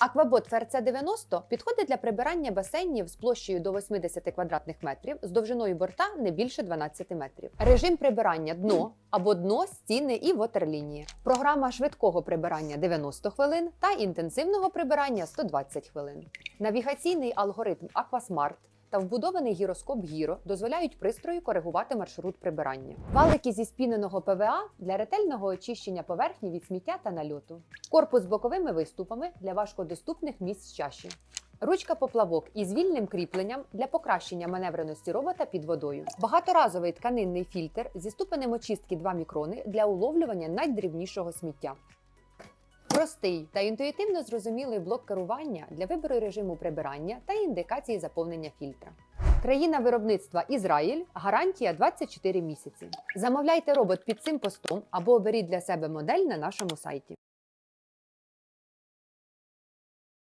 Аквабот фрц 90 підходить для прибирання басейнів з площею до 80 квадратних метрів з довжиною борта не більше 12 метрів. Режим прибирання дно або дно, стіни і вотерлінії. Програма швидкого прибирання 90 хвилин та інтенсивного прибирання 120 хвилин. Навігаційний алгоритм Aquasmart та вбудований гіроскоп Гіро дозволяють пристрою коригувати маршрут прибирання. Валики зі спіненого ПВА для ретельного очищення поверхні від сміття та нальоту. Корпус з боковими виступами для важкодоступних місць чаші. Ручка поплавок із вільним кріпленням для покращення маневреності робота під водою. Багаторазовий тканинний фільтр зі ступенем очистки 2 мікрони для уловлювання найдрібнішого сміття. Простий та інтуїтивно зрозумілий блок керування для вибору режиму прибирання та індикації заповнення фільтра. Країна виробництва Ізраїль, гарантія 24 місяці. Замовляйте робот під цим постом або оберіть для себе модель на нашому сайті.